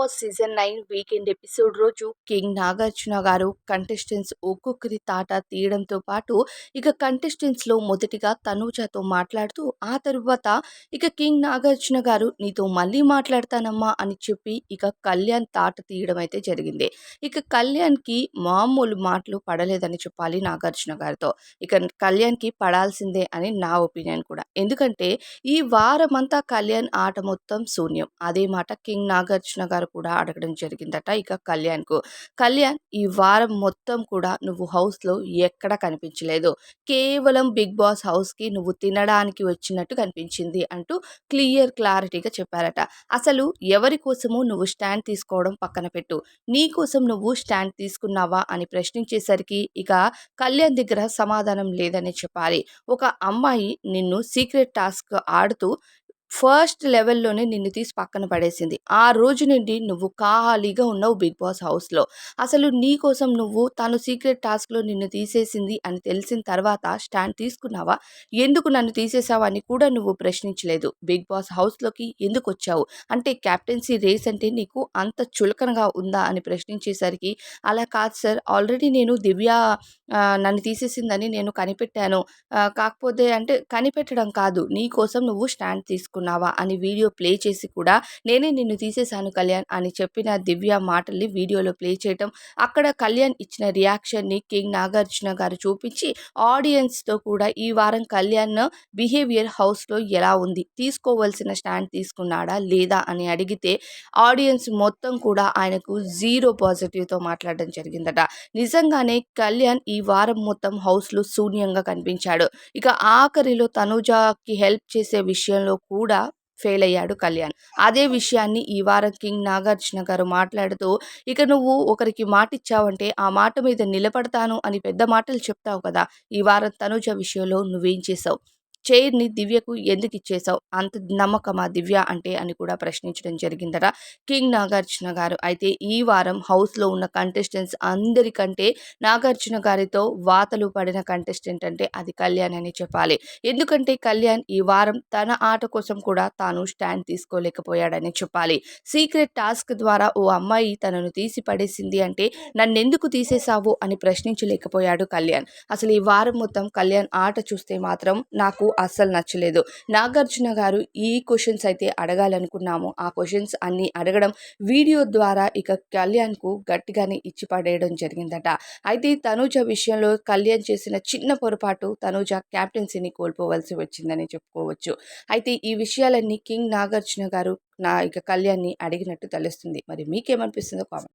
Boss season nine weekend episode రోజు king Nagarjuna garu contestants ఒక్కొక్కరి తాట తీయడంతో పాటు ఇక కంటెస్టెంట్స్లో మొదటిగా తనూజాతో మాట్లాడుతూ ఆ తరువాత ఇక కింగ్ నాగార్జున గారు నీతో మళ్ళీ మాట్లాడతానమ్మా అని చెప్పి ఇక కళ్యాణ్ తాట తీయడం అయితే జరిగింది. ఇక కళ్యాణ్కి మామూలు మాటలు పడలేదని చెప్పాలి నాగార్జున గారితో. ఇక కళ్యాణ్కి పడాల్సిందే అని నా ఒపీనియన్ కూడా. ఎందుకంటే ఈ వారమంతా కళ్యాణ్ ఆట మొత్తం శూన్యం. అదే మాట కింగ్ నాగార్జున గారు కూడా అడగడం జరిగిందట. ఇక కళ్యాణ్కు. కళ్యాణ్ ఈ వారం మొత్తం కూడా నువ్వు హౌస్లో ఎక్కడ కనిపించలేదు. కేవలం బిగ్ బాస్ హౌస్కి నువ్వు తినడానికి వచ్చినట్టు కనిపించింది అంటూ క్లియర్ క్లారిటీగా చెప్పారట. అసలు ఎవరి కోసము నువ్వు స్టాండ్ తీసుకోవడం పక్కన పెట్టు. నీ కోసం నువ్వు స్టాండ్ తీసుకున్నావా అని ప్రశ్నించేసరికి ఇక కళ్యాణ్ దగ్గర సమాధానం లేదని చెప్పాలి. ఒక అమ్మాయి నిన్ను సీక్రెట్ టాస్క్ ఆడుతూ ఫస్ట్ లెవెల్లోనే నిన్ను తీసి పక్కన పడేసింది. ఆ రోజు నుండి నువ్వు ఖాళీగా ఉన్నావు బిగ్ బాస్ హౌస్లో. అసలు నీ కోసం నువ్వు తను సీక్రెట్ టాస్క్లో నిన్ను తీసేసింది అని తెలిసిన తర్వాత స్టాండ్ తీసుకున్నావా? ఎందుకు నన్ను తీసేసావా అని కూడా నువ్వు ప్రశ్నించలేదు. బిగ్ బాస్ హౌస్లోకి ఎందుకు వచ్చావు? అంటే క్యాప్టెన్సీ రేస్ అంటే నీకు అంత చులకనగా ఉందా అని ప్రశ్నించేసరికి అలా కాదు సార్. ఆల్రెడీ నేను దివ్య నన్ను తీసేసిందని నేను కనిపెట్టాను. కాకపోతే అంటే కనిపెట్టడం కాదు. నీ కోసం నువ్వు స్టాండ్ తీసుకున్నావా. అని వీడియో ప్లే చేసి కూడా నేనే నిన్ను తీసేశాను కళ్యాణ్ అని చెప్పిన దివ్య మాటల్ని వీడియోలో ప్లే చేయటం అక్కడ కళ్యాణ్ ఇచ్చిన రియాక్షన్ని కింగ్ నాగార్జున గారు చూపించి ఆడియన్స్తో కూడా ఈ వారం కళ్యాణ్ బిహేవియర్ హౌస్లో ఎలా ఉంది తీసుకోవాల్సిన స్టాండ్ తీసుకున్నాడా లేదా అని అడిగితే ఆడియన్స్ మొత్తం కూడా ఆయనకు జీరో పాజిటివ్తో మాట్లాడడం జరిగిందట. నిజంగానే కళ్యాణ్ ఈ వారం మొత్తం హౌస్లో శూన్యంగా కనిపించాడు. ఇక ఆఖరిలో తనుజాకి హెల్ప్ చేసే విషయంలో కూడా కూడా ఫెయిల్ అయ్యాడు కళ్యాణ్. అదే విషయాన్ని ఈ వారం కింగ్ నాగార్జున గారు మాట్లాడుతూ ఇక నువ్వు ఒకరికి మాట ఇచ్చావంటే ఆ మాట మీద నిలబడతాను అని పెద్ద మాటలు చెప్తావు కదా ఈ వారం తనుజ విషయంలో నువ్వేం చేసావు? చైర్ని దివ్యకు ఎందుకు ఇచ్చేసావు అంత నమ్మకమా దివ్య అంటే అని కూడా ప్రశ్నించడం జరిగిందట కింగ్ నాగార్జున గారు. అయితే ఈ వారం హౌస్లో ఉన్న కంటెస్టెంట్స్ అందరికంటే నాగార్జున గారితో వాతలు పడిన కంటెస్టెంట్ అంటే అది కళ్యాణ్ అని చెప్పాలి. ఎందుకంటే కళ్యాణ్ ఈ వారం తన ఆట కోసం కూడా తాను స్టాండ్ తీసుకోలేకపోయాడని చెప్పాలి. సీక్రెట్ టాస్క్ ద్వారా ఓ అమ్మాయి తనను తీసి పడేసింది అంటే నన్నెందుకు తీసేశావు అని ప్రశ్నించలేకపోయాడు కళ్యాణ్. అసలు ఈ వారం మొత్తం కళ్యాణ్ ఆట చూస్తే మాత్రం నాకు అస్సలు నచ్చలేదు. నాగార్జున గారు ఈ క్వశ్చన్స్ అయితే అడగాలనుకున్నాము. ఆ క్వశ్చన్స్ అన్ని అడగడం వీడియో ద్వారా ఇక కళ్యాణ్కు గట్టిగానే ఇచ్చి పడేయడం జరిగిందట. అయితే తనూజ విషయంలో కళ్యాణ్ చేసిన చిన్న పొరపాటు తనూజ క్యాప్టెన్సీని కోల్పోవలసి వచ్చిందని చెప్పుకోవచ్చు. అయితే ఈ విషయాలన్నీ కింగ్ నాగార్జున గారు నా ఇక కళ్యాణ్ని అడిగినట్టు తెలుస్తుంది. మరి మీకేమనిపిస్తుందో కామెంట్